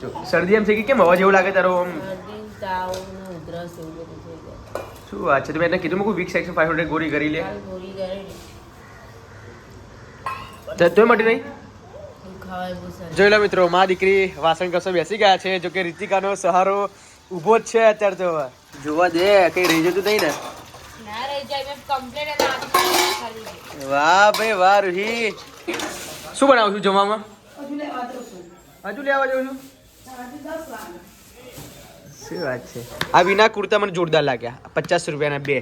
જો શરદી એમ છે કે કેમ અવાજ એવું લાગે તારો આમ? શું વાત છે? તો મેં એને કીધું મૂકું વીક સેક્શન ફાઈવ હંડ્રેડ ગોળી કરી લે. તો મટી નહીં? જોઈ લો મિત્રો મા દીકરી વાસણ કસો બેસી ગયા છે. જો કે રીતિકાનો સહારો ઊભો જ છે અત્યારે તો. જોવા દે કઈ રહી જતું નહીં ને. વાહ ભાઈ વાહ રૂહી. શું બનાવું છું જમવામાં? હજુ લેવા જાઉં છું. શું વાત છે? આ વિના કુર્તા મને જોરદાર લાગ્યા. પચાસ રૂપિયાના બે.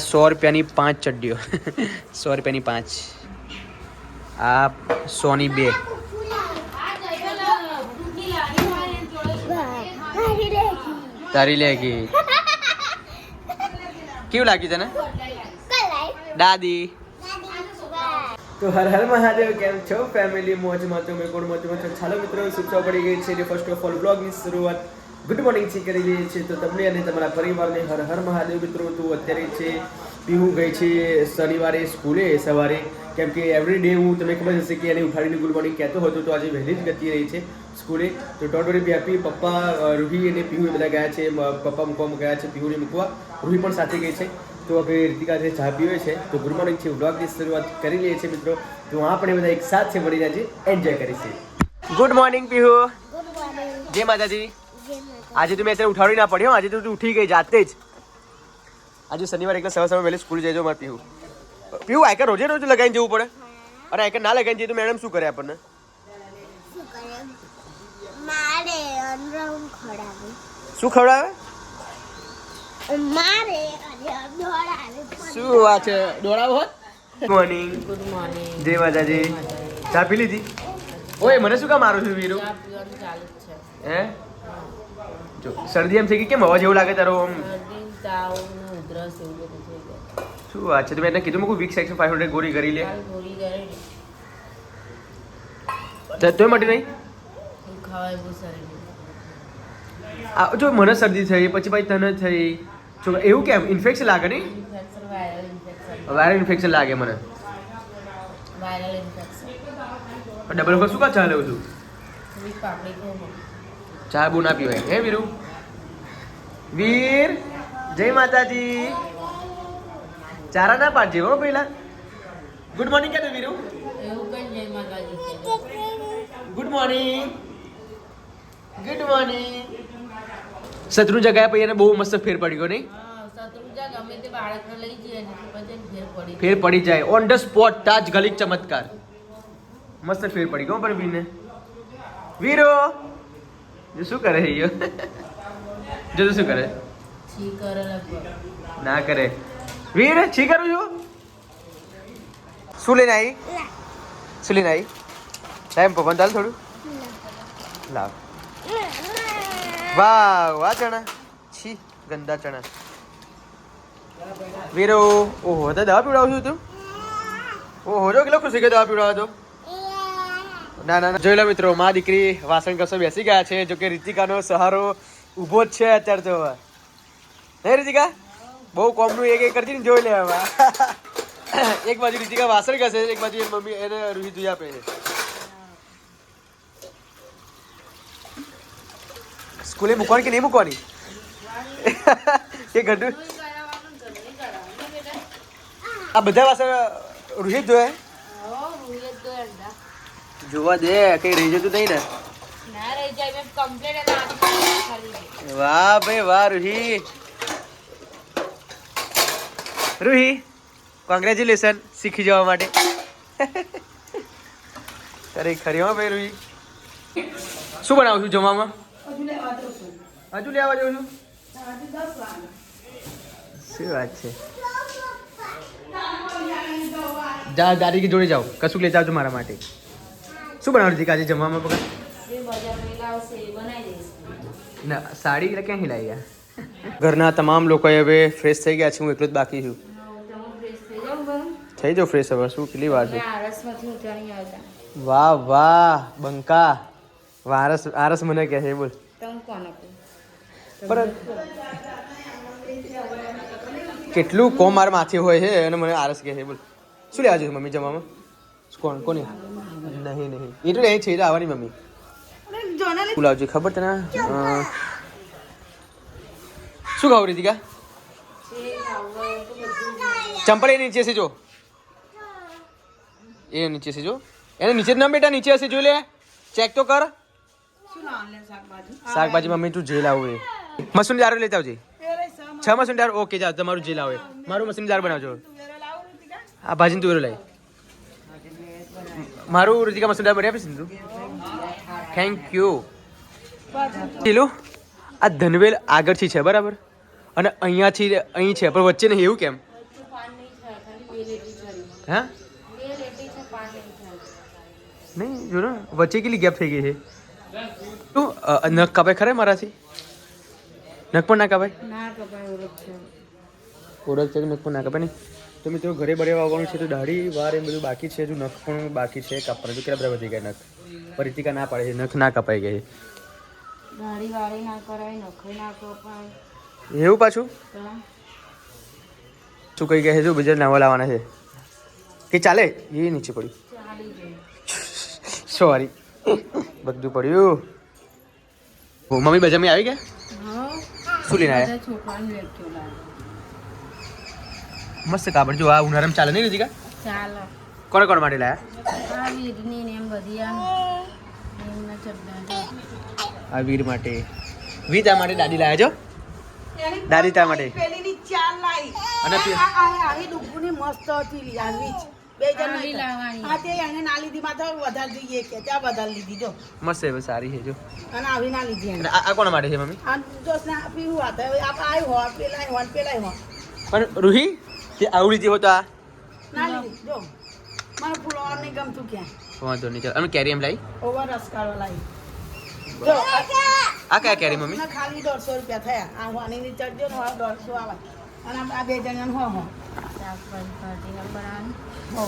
સો રૂપિયાની પાંચ ચડ્ડીઓ. સો રૂપિયાની પાંચ. આ સોની બે. તારી લેગી. કેવું લાગ્યું તને? દાદી. તો હર હર મહાદેવ, કેમ છો? ફેમિલી મોજમાં તમે ગુડ મોજમાં છો. ચાલો મિત્રો સૂચવા પડી ગઈ છે ફર્સ્ટ ઓફ ઓલ બ્લોગની શરૂઆત ગુડ મોર્નિંગ છે કરી રહી છીએ. તો તમને અને તમારા પરિવારને હર હર મહાદેવ મિત્રો, તો અત્યારે છે પીવું ગઈ છે શનિવારે સ્કૂલે, સવારે. કેમ કે એવરી ડે હું, તમને ખબર હશે કે એને ઉઠાડીને ગુડ મોર્નિંગ કહેતો હતો, તો આજે વહેલી જ ગતિ રહી છે સ્કૂલે. તો ડોટ વરી હેપી પપ્પા રૂહી અને પીહુ બધા ગયા છે. પપ્પા મૂકવા ગયા છે, પીહુને મૂકવા. રૂહી પણ સાથે ગઈ છે. તો હવે રીતિકા જે ચા પીવે છે તો ગુડ મોર્નિંગ છે વ્લોગની શરૂઆત કરી લઈએ છીએ મિત્રો. તો આપણે બધા એક સાથે મળીને આજે એન્જોય કરીશું. Good morning Pihu. જય માતાજી. આજે તો મેં અત્યારે ઉઠાડી ના પડ્યો આજે તો તું ઉઠી ગઈ જાતે જ. આજે શનિવાર એકલા સવાર સવાર વહેલી સ્કૂલ જઈજો મારે પીહુ. પીહુ આયકર રોજે રોજ લગાવીને જવું પડે? અને આયકર ના લગાવીને જઈએ તો મેડમ શું કરે આપણને? શું ખવડાવે? શું વાત છે? દોડાવો મોર્નિંગ ગુડ મોર્નિંગ જય માતાજી. ચા પી લીધી? ઓય મને શું કામ મારું છું વીરુ? હે? જો શરદી એમ છે કે કેમ? અવાજ એવું લાગે તારો આમ. શું વાત છે? તમે મેં એને કીધું મૂકું વીક સેક્શન ફાઈવ હંડ્રેડ ગોળી કરી લે. તોય મટી નહીં? જો મને શરદી થઈ પછી ભાઈ તને થઈ. જો એવું કેમ? ઇન્ફેક્શન લાગે નહીં? વાયરલ ઇન્ફેક્શન લાગે મને. વાયરલ ઇન્ફેક્શન ડબલ વખત શું કા ચા લઉં છું ચા બહુ ના પીવાય હે વીરુ? વીર જય માતાજી. ચારા ના પાડજે હો પહેલા. ગુડ મોર્નિંગ કે Viru. Good morning good morning શત્રુ જગ્યાએ પછી એને બહુ મસ્ત ફેર પડ્યો નહીં? ફેર પડી જાય. ઓન ધ સ્પોટ તાજ ગલિક ચમત્કાર. મસ્ત ફેર પડી ગયો પર વીરને. વીરો! જો શું કરે યો જો શું કરે? ના કરે. વીર છી કરું છું? શું લઈને આવી? શું લઈને આવી? સાહેબ પવન ચાલ થોડું. લાવ વાહ વાહ ચણા. છી, ગંદા ચણા. વીરો, ઓહો તો દવા પીવડાવું છું તું? ઓહો, જો કેટલો ખુશી કે દવા પીવડાવો તો ના ના. જોઈ લો મિત્રો, મા દીકરી વાસણ કસો બેસી ગયા છે. જો કે રીતિકાનો સહારો ઊભો જ છે અત્યારે તો હે, રીતિકા? બહુ કોમનું એક એક કરતી ને જોઈ લે હવે. એક બાજુ રીતિકા વાસણ ઘસે, એક બાજુ એ મમ્મી એને રૂહી ધોઈ આપે છે. સ્કૂલે મૂકવાની કે નહીં મૂકવાની? કે ગઢું આ બધા પાસે રૂહી જ ધોય હો? રૂએ તો અંડા જોવા દે કઈ રહી જતું નહીં ને. જાય. વાહ ભાઈ વાહ રૂહી. રૂહી કોંગ્રેચ્યુલેશન શીખી જવા માટે. અરે ખરી હો ભાઈ રૂહી. શું બનાવું છું જમવામાં? હજુ લેવા જાઉં છું. શું વાત છે? જા દાદી જોડે જાઓ. કશું લેતા આવજો મારા માટે. શું બનાવું છે આજે જમવામાં દઈશ. ના સાડી એટલે ક્યાંથી લાવી ગયા ઘરના તમામ લોકો હવે ફ્રેશ થઈ ગયા છે હું એકલો જ બાકી છું. થઈ જાઓ જાઓ ફ્રેશ હવે શું કેટલી વાર છે? વાહ વાહ બંકા. વારસ આરસ મને કહે છે બોલ. તમે કોણ પણ કેટલું કોમ મારા માથે હોય છે અને મને આરસ કહે છે બોલ. શું લેવા જોઈએ મમ્મી જમવામાં? કોણ કોની નહીં નહીં. એ તો અહીં છે આવવાની મમ્મી. બોલાવ જોઈએ ખબર તને? શું ખાવું રીતિકા? ચંપલ એ નીચે છે જો. એ નીચે છે જો. એને નીચે ના બેટા નીચે હશે જો લે. ચેક તો કર. શાકભાજી? મમ્મી તું જે લાવું એ. મસૂર દારૂ લેતા આવજે. છ મસૂર દારૂ? ઓકે જા તમારું જે લાવે મારું મસૂર દારૂ બનાવજો. આ ભાજીને તુવેરો લાવી મારું ઋતિકા મસૂર દારૂ બનાવી આપીશ ને તું? થેન્ક યુ પેલું આ ધનવેલ આગળથી છે બરાબર? અને અહીંયાથી અહીં છે પણ વચ્ચે નહીં એવું કેમ? હા? નહીં જો ને વચ્ચે કેટલી ગેપ થઈ ગઈ છે? શું નખ કાપાય ખરે મારાથી? નખ પણ ના કાપાય? ના કપાય ઓળખ છે. નખ પણ ના કપાય નહીં? તો મિત્રો ઘરે બરે વાગવાનું છે તો દાઢી વાર એમ બધું બાકી છે હજુ નખ પણ બાકી છે કાપવાનું. તો કેટલા બધા વધી ગયા નખ? પરિતિકા ના પાડે છે નખ ના કપાઈ ગઈ દાઢી વાળી ના કરાય નખઈ ના કપાય. એવું પાછું? તો? શું કહી ગયા છે શું બીજા નવા લાવવાના છે. કે ચાલે? એ નીચે પડ્યું ચાલી સોરી બધું પડ્યું? ઓ, મમ્મી બજામી આવી ગયા? શું લઈને આવ્યા? મસ્ત કાપડ. જો આ ઉનાળામાં ચાલે નહીં રીતિકા કોણ કોણ માટે લાયા? આ વીર માટે. વીર તા માટે દાદી લાયા છો? દાદી તા માટે. પેલીની ચાર લાઈ. અને મસ્ત હતી. બે જણ નહીં. તે એને ના લીધી માં વધારે જોઈએ કે ત્યાં વધારે લીધી જો. મસ્ત છે સારી છે જો. અને આવી ના લીધી આ કોણ માટે છે મમ્મી? આ દોસ્ત ના પીવું વાત આય હો હો પેલાય હો. પણ રૂહી તે આવડી જેવો તો આ. ના લીધી જો. મને ફૂલવા નહીં ગમતું ક્યાં. વાંધો નહીં ચાલ. અમે કેરી એમ લાવી? ઓવર રસ કાઢવા લાવી જો આ- આ કયા કેરી મમ્મી? ના ખાલી દોઢસો રૂપિયા થયા. આ વાની ચડજો ને દોઢસો આવે. અને આ- આ બે જણ હો હો. શાકભાજી કાઢીને બનાવવાની તો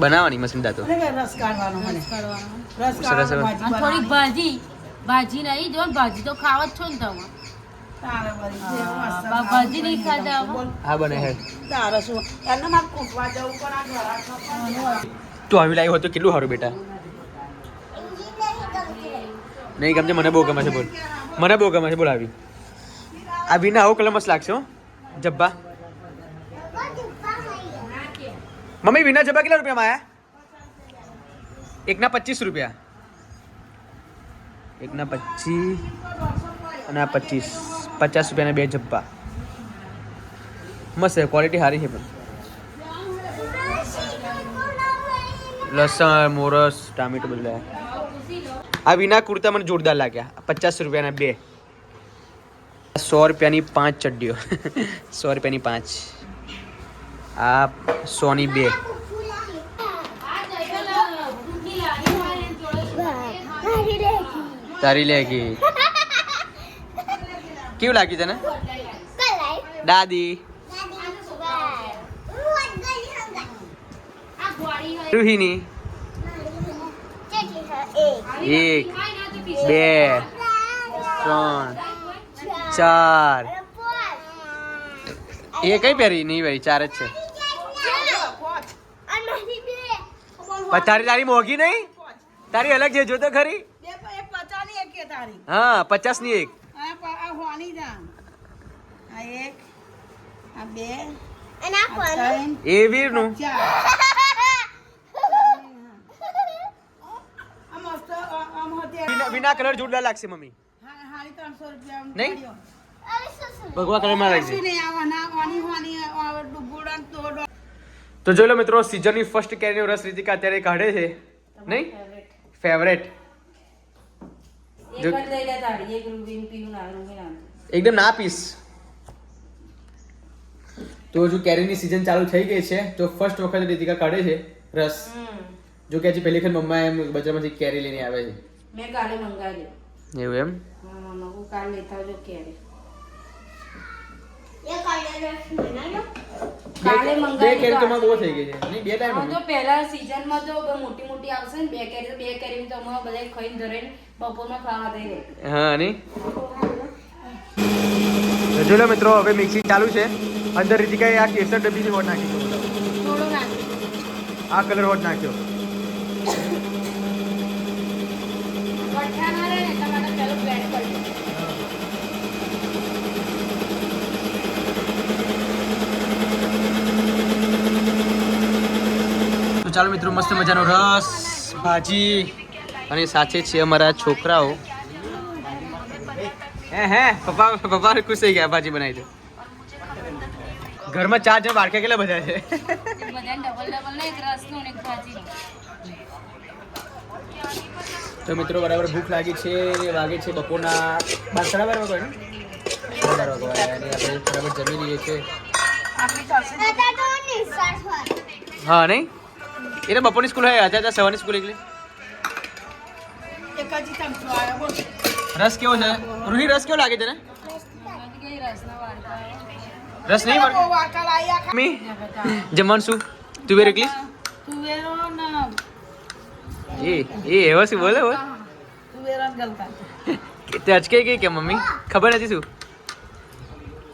બનાવવાની મશીન દાતો થોડી રસ કાઢવાનો રસ કાઢવાનો. ભાજી. ભાજી. ભાજી નહીં જો ભાજી તો ખાવા જ છો ને તમે. ભાજી નહીં ખાધા હા બને હે. તારે શું? એને મારે કૂટવા જવું પણ આ તું આવી લાવી હોય તો કેટલું સારું બેટા? નહીં ગમશે મને બહુ ગમે છે બોલ. મને બહુ ગમે છે બોલ આવી. આ વિના આવો કલર મસ્ત લાગશે હો. જબ્બા. મમ્મી, વિના જબા કેટલા રૂપિયામાં આવ્યા એકના પચીસ રૂપિયા. એકના પચીસ અને આ પચીસ. પચાસ રૂપિયાના બે જબ્બા. મસ્ત છે ક્વોલિટી સારી છે પણ. લસણ, મોરસ, ટામેટું બધું. આ વિના કુર્તા મને જોરદાર લાગ્યા. પચાસ રૂપિયાના બે. સો રૂપિયાની પાંચ ચડ્ડીઓ. સો રૂપિયાની પાંચ. આ સોની બે. તારી લેગી. કેવું લાગ્યું તને? દાદી. રૂહીની. એક, બે, ત્રણ, ચાર. એ કઈ પહેરી? નહીં ભાઈ ચાર જ છે પણ તારી તારી મોંઘી નહીં? તારી અલગ છે જોતો ખરી? હા પચાસની એક એ આ- વિના- કલર જોડલા લાગશે મમ્મી. નહીં? ભગવા કલરમાં લાગશે. તો જો જોઈ લો મિત્રો સિઝનની ફર્સ્ટ કેરીનો રસ રીતિકા અત્યારે કાઢે છે. નહીં? ફેવરેટ એકદમ ના પીસ. તો હજુ કેરીની સિઝન ચાલુ થઈ ગઈ છે તો ફર્સ્ટ વખત રીતિકા કાઢે છે રસ. જો કે હજી પહેલી વખત મમ્મા એમ બજારમાંથી કેરી લઈને આવે મેં કાલે મંગાવી છે એવું એમ? કાલે લેતા આવજો ક્યારે એ કલર રસ બનાવ્યો? કાલે બે કેરી તો બહુ થઈ ગઈ છે. નહીં બે ટાઈમ તો પહેલા સીઝનમાં તો મોટી મોટી આવશે ને બે કેરી બે કેરી તો અમે બધા ખાઈને ધરીને બપોરમાં ખાવા થઈ દે. હા નહીં? તો મિત્રો હવે મિક્સી ચાલુ છે. અંદર રીતિકાએ આ કેસર ડબ્બીની હોટ નાખી આ કલર હોટ નાખ્યો મઠા ના રહે ને એટલા માટે ચાલો blend કરી દઈએ. તો ચાલો મિત્રો મસ્ત મજાનો રસ ભાજી અને સાથે છે અમારા છોકરાઓ. હે હે પપ્પા પપ્પા ખુશ થઈ ગયા ભાજી બનાવી દે. ઘરમાં ચાર જણ બાળકા કેટલા બધા છે. તો મિત્રો બરાબર ભૂખ લાગી છે વાગે છે બપોરના બાર સાડા બાર વાગે ને? બાર વાગે આપણે બરાબર જમી લઈએ છીએ. હા નહીં? એટલે બપોરની સ્કૂલ હોય અત્યારે સવારની સ્કૂલ એકલી એક જ ચમચો આવ્યો બોલ રસ કેવો છે રૂહી રસ કેવો લાગે છે ને એમાંથી કઈ રસના વાડકા આવે. રસ નહીં બહુ બને વાંકા લાવી આ મમ્મી જમવાનું શું તું બેર એકલી તુવેરો ને એ એ એવો શું બોલે બોલ તુવેરો ને ગલકા તે અચકે ગઈ કે મમ્મી ખબર નથી શું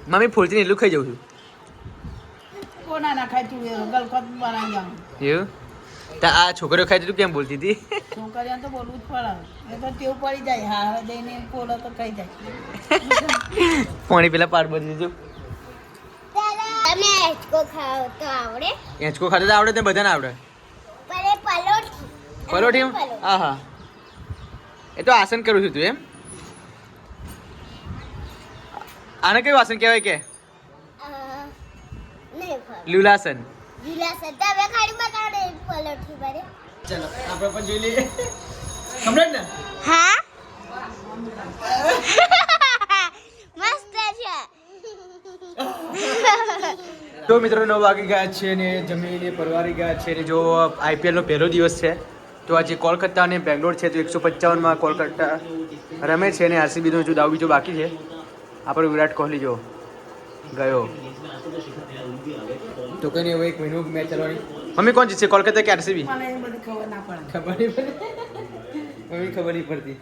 મમ્મી ફૂલથી એટલું ખાઈ જાઉં છું કોના ના ખાય તુવેરો ગલકો જ બનાવી જાઉં એવું તો આ છોકરીઓ ખાઈ તું કેમ બોલતી હતી? છોકરીઓ તો બોલવું જ પડે. તો ટેવ પડી જાય. હારે દઈને કોડો તો ખાઈ જાય. પાણી પેલા પાડ બની દીધું તમે હેચકો ખાવ તો આવડે? એંચકો ખાતે તો આવડે તે બધાને આવડે. પરે પલોઠી. પલોઠી? હા હા. એ તો આસન કરું છું તું એમ. આને કયું આસન કહેવાય કે? અ, હવે ચલો આપણે પણ જોઈ લઈએ. ને? હા? મસ્ત છે. તો મિત્રો નવ વાગી ગયા છે ને જમીને પરવારી ગયા છે ને જો આઈપીએલનો પહેલો દિવસ છે તો આજે કોલકાતા અને બેંગ્લોર છે તો એકસો પંચાવનમાં કોલકાતા રમે છે ને આરસીબીનો જો દાવ બીજો બાકી છે. આપણો વિરાટ કોહલી જો ગયો. તો કઈ નહીં એક મહિનો મેચ ચલાવવાની મમ્મી કોણ જીતશે કોલકાતા કે આરસીબી? ખબર ના પડે. ખબર નહીં પડતી મમ્મી ખબર નહીં પડતી.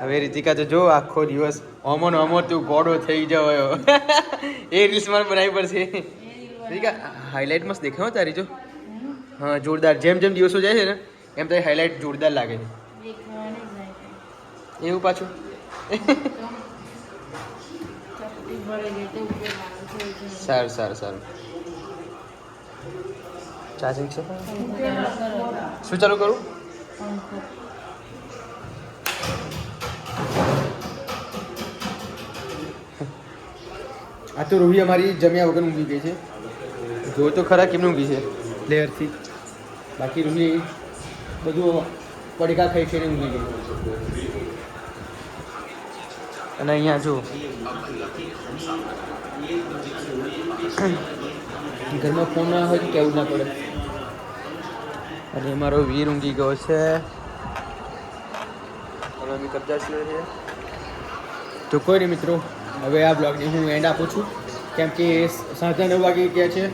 હવે રીતિકા તો જો આખો દિવસ ઓમો ને ઓમો તું ગોડો થઈ જવાયો એ રીલ્સ મારે બનાવી પડશે. રીતિકા હાઇલાઇટ મસ્ત દેખાય તારી જો. હા જોરદાર. જેમ જેમ દિવસો જાય છે ને એમ તારી હાઇલાઇટ જોરદાર લાગે છે. એવું પાછું. સારું સારું સારું. ચાર્જિંગ છે? શું ચાલુ કરું? આ તો રૂહી અમારી જમ્યા વગર ઊંઘી ગઈ છે. જો તો ખરા કેમ ઊંઘી છે? લેયરથી બાકી રૂહી બધું પડીકા ખાઈ છે ઊંઘી ગઈ. અને અહીંયા જો. ઘરમાં ફોન ના હોય કેવું ના પડે. અને મારો વીર ઊંઘી ગયો છે. અમે કબજા છીએ છીએ. તો કોઈ નહીં મિત્રો હવે આ બ્લોગને હું એન્ડ આપું છું. કેમ કે સાંજના નવ વાગી ગયા છે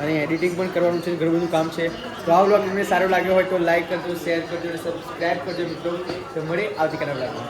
અને એડિટિંગ પણ કરવાનું છે ઘણું બધું કામ છે. તો આ બ્લોગ તમને સારો લાગ્યો હોય તો લાઈક કરજો શેર કરજો અને સબસ્ક્રાઈબ કરજો મિત્રો. તો મળે આવતીકાલના બ્લોગમાં.